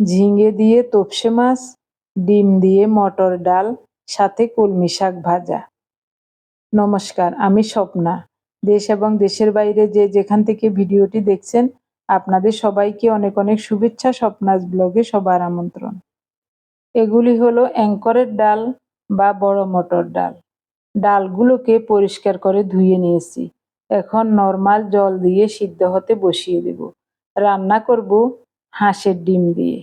ঝিঙে দিয়ে তোপসে মাছ, ডিম দিয়ে মটর ডাল, সাথে কলমি শাক ভাজা। নমস্কার, আমি স্বপ্না। দেশ এবং দেশের বাইরে যে যেখান থেকে ভিডিওটি দেখছেন, আপনাদের সবাইকে অনেক অনেক শুভেচ্ছা স্বপ্নাজ ব্লগে সবার আমন্ত্রণ। এগুলি হলো অ্যাঙ্করের ডাল বা বড় মটর ডাল। ডালগুলোকে পরিষ্কার করে ধুয়ে নিয়েছি। এখন নর্মাল জল দিয়ে সিদ্ধ হতে বসিয়ে দেব। রান্না করব হাঁসের ডিম দিয়ে।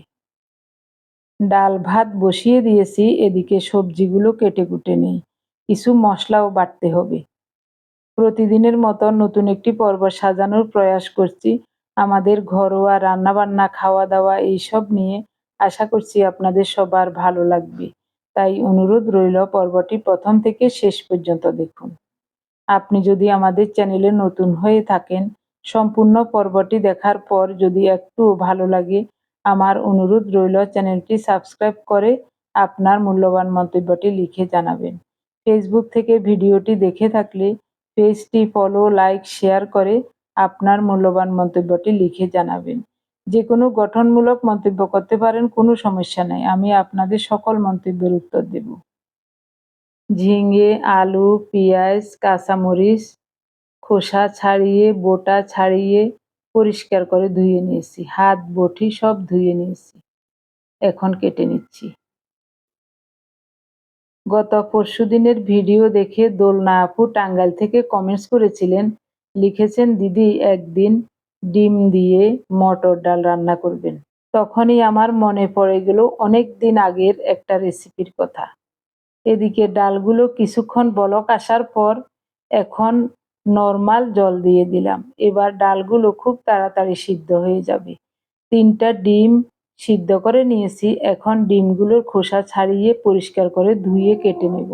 ডাল ভাত বসিয়ে দিয়েছি, এদিকে সবজিগুলো কেটে কুটে নেই। কিছু মশলাও বাটতে হবে। প্রতিদিনের মতো নতুন একটি পর্ব সাজানোর প্রয়াস করছি। আমাদের ঘরোয়া রান্নাবান্না খাওয়া দাওয়া এইসব নিয়ে আশা করছি আপনাদের সবার ভালো লাগবে। তাই অনুরোধ রইল পর্বটি প্রথম থেকে শেষ পর্যন্ত দেখুন। আপনি যদি আমাদের চ্যানেলে নতুন হয়ে থাকেন সম্পূর্ণ পর্বটি দেখার পর যদি একটু ভালো লাগে, আমার অনুরোধ রইল চ্যানেলটি সাবস্ক্রাইব করে আপনার মূল্যবান মন্তব্যটি লিখে জানাবেন। ফেসবুক থেকে ভিডিওটি দেখে থাকলে পেজটি ফলো লাইক শেয়ার করে আপনার মূল্যবান মন্তব্যটি লিখে জানাবেন। যে কোনো গঠনমূলক মন্তব্য করতে পারেন, কোনো সমস্যা নেই। আমি আপনাদের সকল মন্তব্যের উত্তর দেব। ঝিঙে, আলু, পেঁয়াজ, কাঁচামরিচ খোসা ছাড়িয়ে, বোটা ছাড়িয়ে পরিষ্কার করে ধুয়ে নিয়েছি। হাত, বটি সব ধুয়ে নিয়েছি। এখন কেটে নিচ্ছি। গত পরশু দিনের ভিডিও দেখে দোলনা আপু টাঙ্গাইল থেকে কমেন্টস করেছিলেন, লিখেছেন, দিদি, একদিন ডিম দিয়ে মটর ডাল রান্না করবেন। তখনই আমার মনে পড়ে গেল অনেক দিন আগের একটা রেসিপির কথা। এদিকে ডালগুলো কিছুক্ষণ বলক আসার পর এখন নর্মাল জল দিয়ে দিলাম। এবার ডালগুলো খুব তাড়াতাড়ি সিদ্ধ হয়ে যাবে। তিনটা ডিম সিদ্ধ করে নিয়েছি। এখন ডিমগুলোর খোসা ছাড়িয়ে পরিষ্কার করে ধুয়ে কেটে নেব।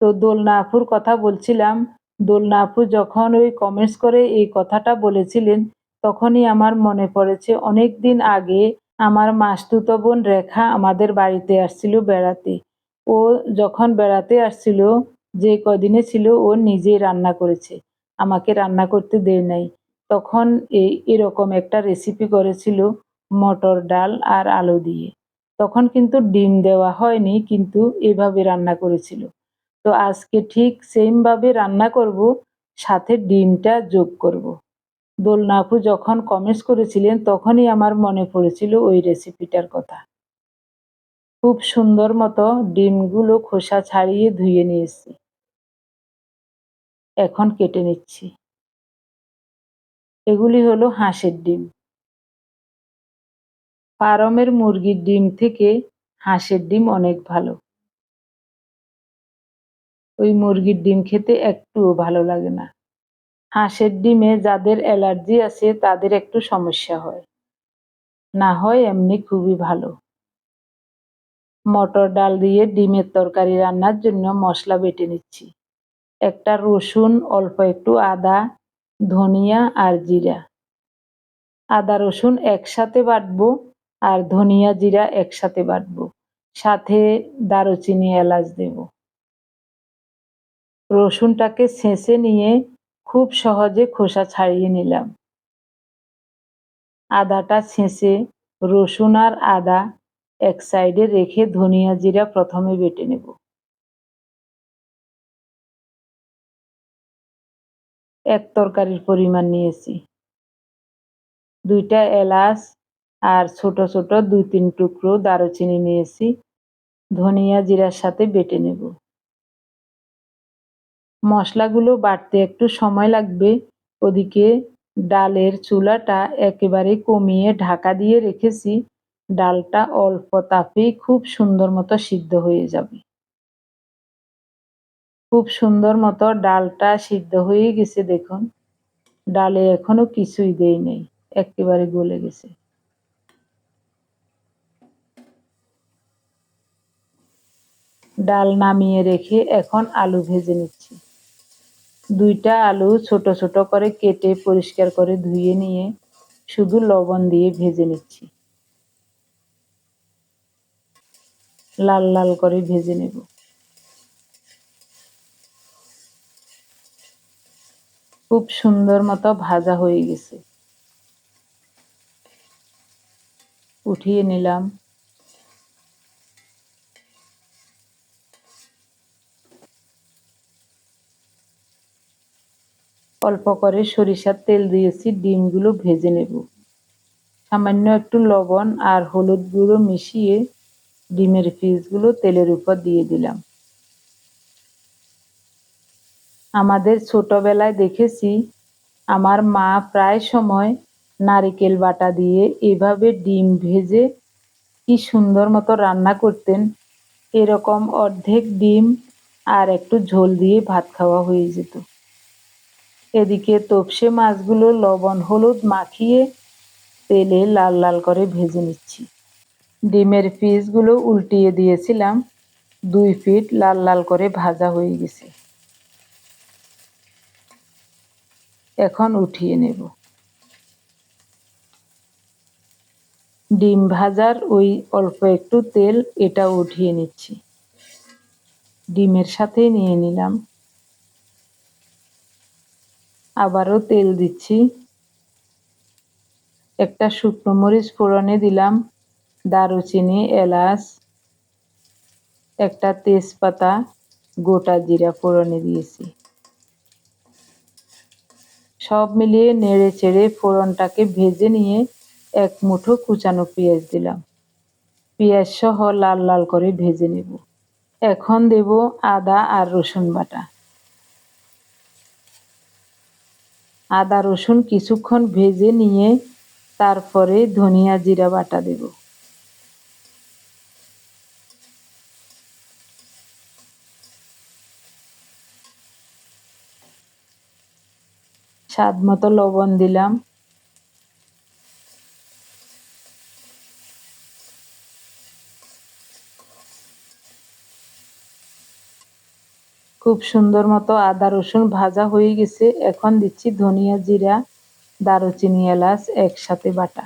তো দোলনা আফুর কথা বলছিলাম। দোলনা আপু যখন ওই কমেন্টস করে এই কথাটা বলেছিলেন, তখনই আমার মনে পড়েছে, অনেক দিন আগে আমার মাসতুতো বোন রেখা আমাদের বাড়িতে আসছিল বেড়াতে। ও যখন বেড়াতে আসছিল যে কদিনে ছিল ও নিজেই রান্না করেছে। আমাকে রান্না করতে দেয় নাই। তখন এই এরকম একটা রেসিপি করেছিল মটর ডাল আর আলু দিয়ে। তখন কিন্তু ডিম দেওয়া হয়নি, কিন্তু এভাবে রান্না করেছিল। তো আজকে ঠিক সেমভাবে রান্না করব, সাথে ডিমটা যোগ করব। দোলনা আপু যখন কমেন্টস করেছিলেন, তখনই আমার মনে পড়েছিল ওই রেসিপিটার কথা। খুব সুন্দর মতো ডিমগুলো খোসা ছাড়িয়ে ধুয়ে নিয়েছি। এখন কেটে নিচ্ছি। এগুলি হলো হাঁসের ডিম। ফার্মের মুরগির ডিম থেকে হাঁসের ডিম অনেক ভালো। ওই মুরগির ডিম খেতে একটুও ভালো লাগে না। হাঁসের ডিমে যাদের অ্যালার্জি আছে, তাদের একটু সমস্যা হয়। না হয় এমনি খুবই ভালো। মটর ডাল দিয়ে ডিমের তরকারি রান্নার জন্য মশলা বেটে নিচ্ছি। একটা রসুন, অল্প একটু আদা, ধনিয়া আর জিরা। আদা, রসুন একসাথে বাটবো আর ধনিয়া, জিরা একসাথে বাটবো। সাথে দারুচিনি এলাচ দেব। রসুনটাকে ছেঁচে নিয়ে খুব সহজে খোসা ছাড়িয়ে নিলাম। আদাটা ছেঁচে রসুন আর আদা এক সাইডে রেখে ধনিয়া, জিরা প্রথমে বেটে নেব। এক তরকারির পরিমাণ নিয়েছি। দুইটা এলাচ আর ছোট ছোট দুই তিন টুকরো দারুচিনি নিয়েছি। ধনিয়া জিরার সাথে বেটে নেব। মশলাগুলো বাটতে একটু সময় লাগবে। ওদিকে ডালের চুলাটা একেবারে কমিয়ে ঢাকা দিয়ে রেখেছি। ডালটা অল্প তাপেই খুব সুন্দর মতো সিদ্ধ হয়ে যাবে। খুব সুন্দর মতো ডালটা সিদ্ধ হয়ে গেছে দেখুন। ডালে এখনও কিছুই দেই নেই, একেবারে গলে গেছে। ডাল নামিয়ে রেখে এখন আলু ভেজে নিচ্ছি। দুইটা আলু ছোট ছোট করে কেটে পরিষ্কার করে ধুয়ে নিয়ে শুধু লবণ দিয়ে ভেজে নিচ্ছি। লাল লাল করে ভেজে নেব। খুব সুন্দর মতো ভাজা হয়ে গেছে। উঠিয়ে নিলাম। অল্প করে সরিষার তেল দিয়েছি, ডিমগুলো ভেজে নেব। সামান্য একটু লবণ আর হলুদ গুঁড়ো মিশিয়ে ডিমের পিসগুলো তেলের উপর দিয়ে দিলাম। আমাদের ছোটবেলায় দেখেছি, আমার মা প্রায় সময় নারিকেল বাটা দিয়ে এভাবে ডিম ভেজে কি সুন্দর মতো রান্না করতেন। এরকম অর্ধেক ডিম আর একটু ঝোল দিয়ে ভাত খাওয়া হয়ে যেত। এদিকে তপসে মাছগুলো লবণ হলুদ মাখিয়ে তেলে লাল লাল করে ভেজে নিচ্ছি। ডিমের পিসগুলো উল্টিয়ে দিয়েছিলাম, দুই ফিট লাল লাল করে ভাজা হয়ে গেছে। এখন উঠিয়ে নেব। ডিম ভাজার ওই অল্প একটু তেল এটা উঠিয়ে নিচ্ছি। ডিমের সাথে নিয়ে নিলাম। আবারও তেল দিচ্ছি। একটা শুকনো মরিচ ফোড়নে দিলাম। দারুচিনি, এলাচ, একটা তেজপাতা, গোটা জিরা ফোড়নে দিয়েছি। সব মিলিয়ে নেড়ে চেড়ে ফোড়নটাকে ভেজে নিয়ে এক মুঠো কুচানো পেঁয়াজ দিলাম। পেঁয়াজ সহ লাল লাল করে ভেজে নেব। এখন দেব আদা আর রসুন বাটা। আদা রসুন কিছুক্ষণ ভেজে নিয়ে তারপরে ধনিয়া জিরা বাটা দেব। স্বাদ মতো লবণ দিলাম। খুব সুন্দর মতো আদা, রসুন ভাজা হয়ে গেছে। এখন দিচ্ছি ধনিয়া জিরা, দারুচিনি এলাচ, একসাথে বাটা।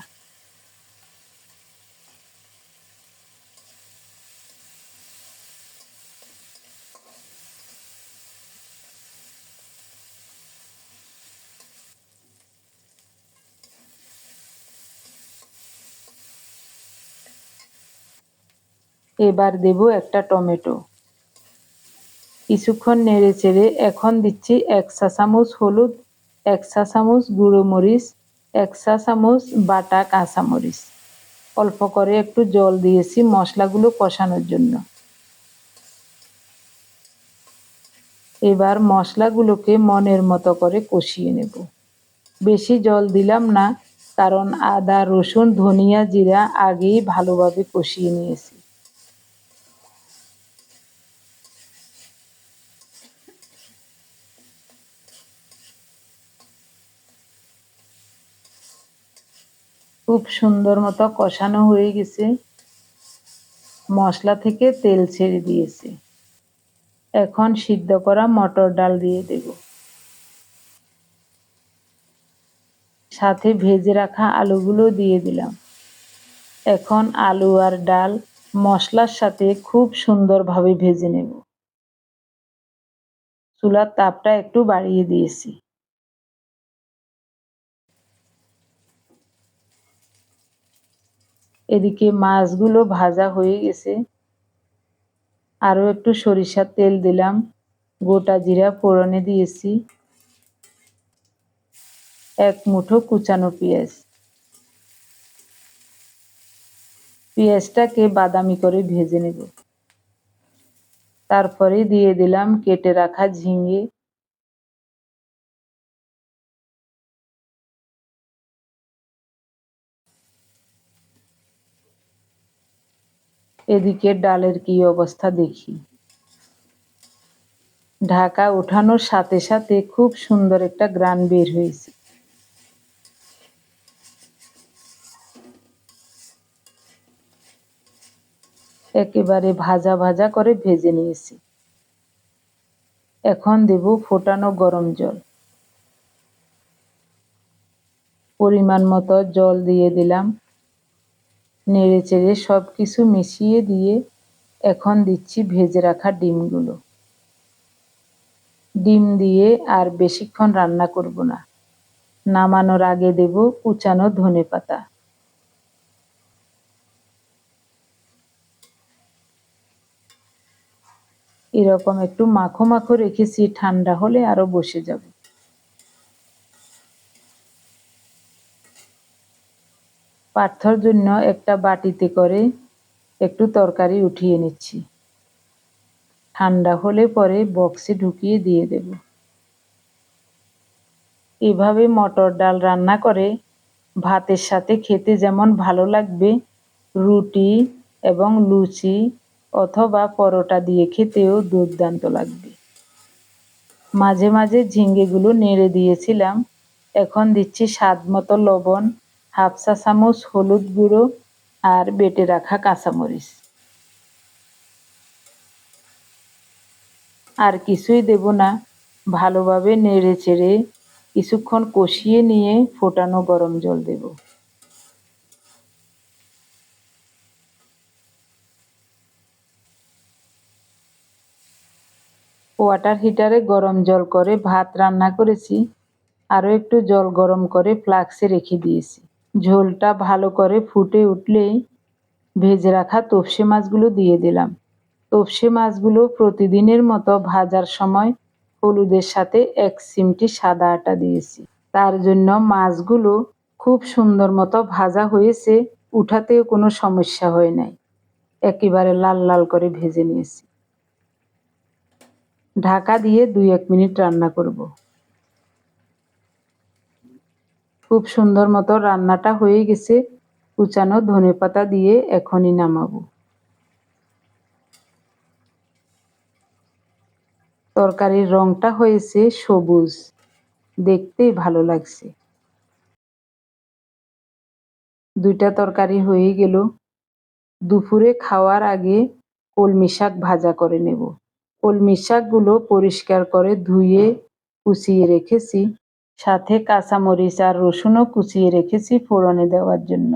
এবার দেব একটা টমেটো। কিছুক্ষণ নেড়ে চেড়ে এখন দিচ্ছি এক চা চামচ হলুদ, এক চা চামচ গুঁড়ো মরিচ, এক চা চামচ বাটা কাঁচামরিচ অল্প করে একটু জল দিয়েছি মশলাগুলো কষানোর জন্য। এবার মশলাগুলোকে মনের মতো করে কষিয়ে নেব। বেশি জল দিলাম না, কারণ আদা, রসুন, ধনিয়া, জিরা আগেই ভালোভাবে কষিয়ে নিয়েছি। খুব সুন্দর মতো কষানো হয়ে গেছে। মশলা থেকে তেল ছেড়ে দিয়েছে। এখন সিদ্ধ করা মটর ডাল দিয়ে দেব। সাথে ভেজে রাখা আলুগুলো দিয়ে দিলাম। এখন আলু আর ডাল মশলার সাথে খুব সুন্দরভাবে ভেজে নেব। চুলার তাপটা একটু বাড়িয়ে দিয়েছি। এদিকে মাছগুলো ভাজা হয়ে গেছে। আরও একটু সরিষার তেল দিলাম। গোটা জিরা ফোড়নে দিয়েছি। এক মুঠো কুচানো পেঁয়াজ। পেঁয়াজটাকে বাদামি করে ভেজে নেব। তারপরে দিয়ে দিলাম কেটে রাখা ঝিঙে। এদিকে ডালের কি অবস্থা দেখি। ঢাকা ওঠানোর সাথে সাথে খুব সুন্দর একটা গ্রান বের হয়েছে। একেবারে ভাজা ভাজা করে ভেজে নিয়েছি। এখন দেব ফোটানো গরম জল। পরিমাণ মতো জল দিয়ে দিলাম। নেড়ে চেড়ে সব কিছু মিশিয়ে দিয়ে এখন দিচ্ছি ভেজে রাখা ডিমগুলো। ডিম দিয়ে আর বেশিক্ষণ রান্না করব না। নামানোর আগে দেব কুচানো ধনে পাতা। এরকম একটু মাখো মাখো রেখেছি, ঠান্ডা হলে আরও বসে যাবে। পার্থর জন্য একটা বাটিতে করে একটু তরকারি উঠিয়ে নিচ্ছি। ঠান্ডা হলে পরে বক্সে ঢুকিয়ে দিয়ে দেব। এভাবে মটর ডাল রান্না করে ভাতের সাথে খেতে যেমন ভালো লাগবে, রুটি এবং লুচি অথবা পরোটা দিয়ে খেতেও দুর্দান্ত লাগবে। মাঝে মাঝে ঝিঙ্গেগুলো নেড়ে দিয়েছিলাম, এখন দিচ্ছি স্বাদ মতো লবণ হাফ চা চামচ, হলুদ গুঁড়ো আর বেটে রাখা কাঁচামরিচ। আর কিছুই দেব না। ভালোভাবে নেড়ে চেড়ে কিছুক্ষণ কষিয়ে নিয়ে ফোটানো গরম জল দেব। ওয়াটার হিটারে গরম জল করে ভাত রান্না করেছি। আরও একটু জল গরম করে ফ্লাক্সে রেখে দিয়েছি। ঝোলটা ভালো করে ফুটে উঠলেই ভেজে রাখা তপসে মাছগুলো দিয়ে দিলাম। তপসে মাছগুলো প্রতিদিনের মতো ভাজার সময় হলুদের সাথে এক সিমটি সাদা আটা দিয়েছি। তার জন্য মাছগুলো খুব সুন্দর মতো ভাজা হয়েছে, উঠাতেও কোনো সমস্যা হয় নাই। একেবারে লাল লাল করে ভেজে নিয়েছি। ঢাকা দিয়ে দুই এক মিনিট রান্না করব। খুব সুন্দর মতো রান্নাটা হয়ে গেছে। কুচানো ধনে পাতা দিয়ে এখনই নামাবো। তরকারির রংটা হয়েছে সবুজ। দেখতেই ভালো লাগছে। দুইটা তরকারি হয়ে গেল। দুপুরে খাওয়ার আগে কলমি শাক ভাজা করে নেব। কলমি শাকগুলো পরিষ্কার করে ধুয়ে কুচিয়ে রেখেছি। সাথে কাঁচামরিচ আর রসুনও কুচিয়ে রেখেছি ফোড়নে দেওয়ার জন্য।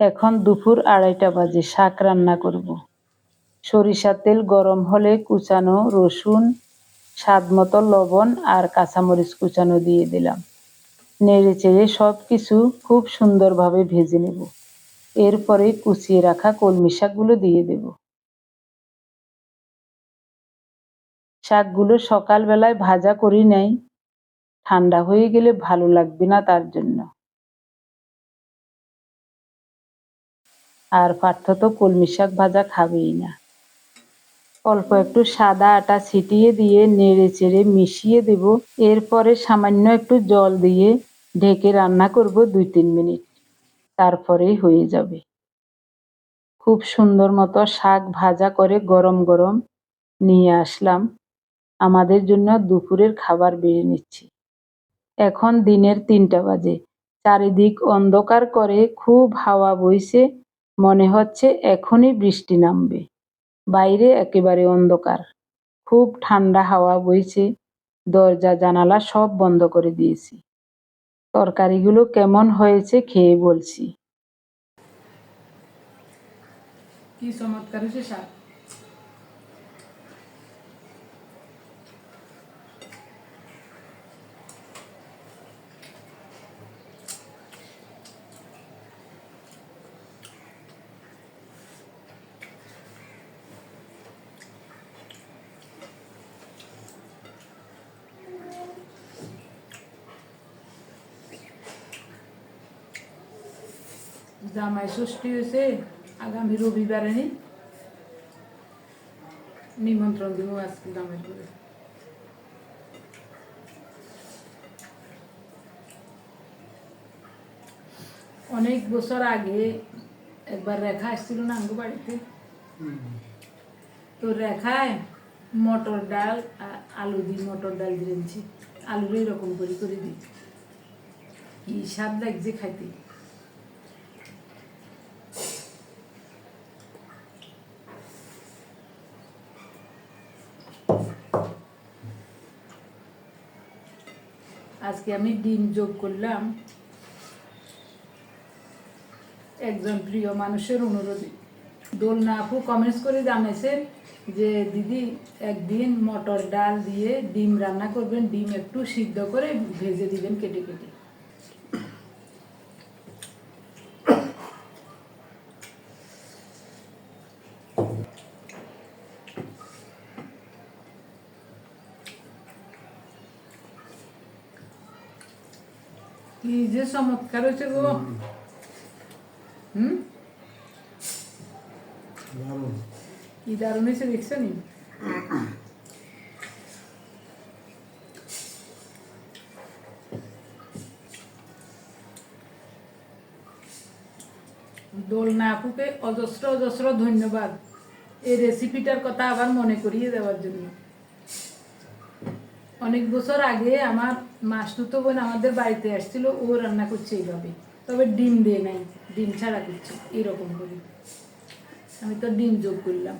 এখন দুপুর আড়াইটা বাজে, শাক রান্না করব। সরিষার তেল গরম হলে কুচানো রসুন স্বাদ মতো লবণ আর কাঁচামরিচ কুচানো দিয়ে দিলাম। নেড়ে চেড়ে সব কিছু খুব সুন্দরভাবে ভেজে নেব। এরপরে কুচিয়ে রাখা কলমি শাকগুলো দিয়ে দেব। শাকগুলো সকালবেলায় ভাজা করি নাই ঠান্ডা হয়ে গেলে ভালো লাগবে না তার জন্য। আর পার্থ তো কলমি শাক ভাজা খাবেই না। অল্প একটু সাদা আটা ছিটিয়ে দিয়ে নেড়ে চেড়ে মিশিয়ে দেব। এরপরে সামান্য একটু জল দিয়ে ঢেকে রান্না করব দুই তিন মিনিট। তারপরেই হয়ে যাবে। খুব সুন্দর মতো শাক ভাজা করে গরম গরম নিয়ে আসলাম। আমাদের জন্য দুপুরের খাবার বেড়ে নিচ্ছি। এখন দিনের তিনটা বাজে। চারিদিক অন্ধকার করে খুব হাওয়া বইছে, মনে হচ্ছে এখনই বৃষ্টি নামবে। বাইরে একেবারে অন্ধকার, খুব ঠান্ডা হাওয়া বইছে, দরজা, জানালা সব বন্ধ করে দিয়েছি। তরকারিগুলো কেমন হয়েছে খেয়ে বলছি। কি চমৎকার হয়েছে শাক? জামাই ষষ্ঠী হয়েছে আগামী রবিবারে নিমন্ত্রণ দিব আজকে জামাই করে অনেক বছর আগে একবার রেখা আসছিল না আঙ্গু বাড়িতে তো রেখায় মটর ডাল আলু দিই মটর ডাল দিয়েছি আলুর এরকম করে করে দিই কি স্বাদ লাগছে খাইতে আজকে আমি ডিম যোগ করলাম। একজন প্রিয় মানুষের অনুরোধে। দোলনা আপু কমেন্টস করে জানিয়েছেন যে, দিদি, একদিন মটর ডাল দিয়ে ডিম রান্না করবেন, ডিম একটু সিদ্ধ করে ভেজে দিবেন কেটে কেটে। কি যে চমৎকার হয়েছে গো হুম দারুণ কি দারুণ হয়েছে দেখছ নি দোলনা আপুকে অজস্র অজস্র ধন্যবাদ এই রেসিপিটার কথা আবার মনে করিয়ে দেওয়ার জন্য অনেক বছর আগে আমার মাসতুতো বোন আমাদের বাড়িতে আসছিল, ও রান্না করছে এইভাবে। তবে ডিম দিয়ে নাই, ডিম ছাড়া করছে, এরকম করে। আমি তো ডিম যোগ করলাম।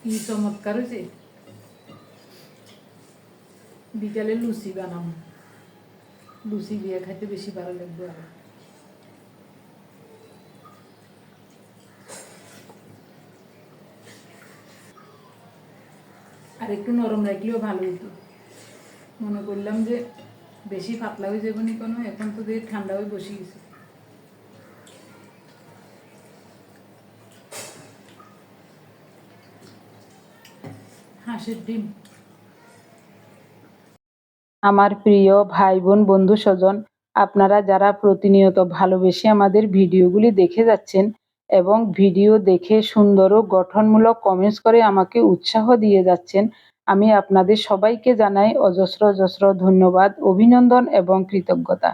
কি চমৎকার হয়েছে। বিকালে লুচি বানাবো। লুচি দিয়ে খাইতে বেশি ভালো লাগবে আর। আর একটু নরম রাখলেও ভালো হতো মনে করলাম যে বেশি পাতলা হয়ে যাবে নি কোনো, এখন তো দিয়ে ঠান্ডা হয়ে বসে গেছে। হাঁসের ডিম। আমার প্রিয় ভাই বোন বন্ধু স্বজন আপনারা যারা প্রতিনিয়ত ভালোবেসে আমাদের ভিডিওগুলি দেখে যাচ্ছেন এবং ভিডিও দেখে সুন্দর ও গঠনমূলক কমেন্টস করে আমাকে উৎসাহ দিয়ে যাচ্ছেন, আমি আপনাদের সবাইকে জানাই অজস্র অজস্র ধন্যবাদ, অভিনন্দন এবং কৃতজ্ঞতা।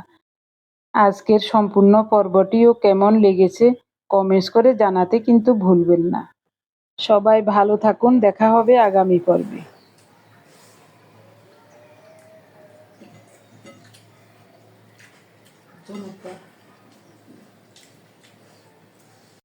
আজকের সম্পূর্ণ পর্বটিও কেমন লেগেছে কমেন্টস করে জানাতে কিন্তু ভুলবেন না। সবাই ভালো থাকুন, দেখা হবে আগামী পর্বে। চমৎকার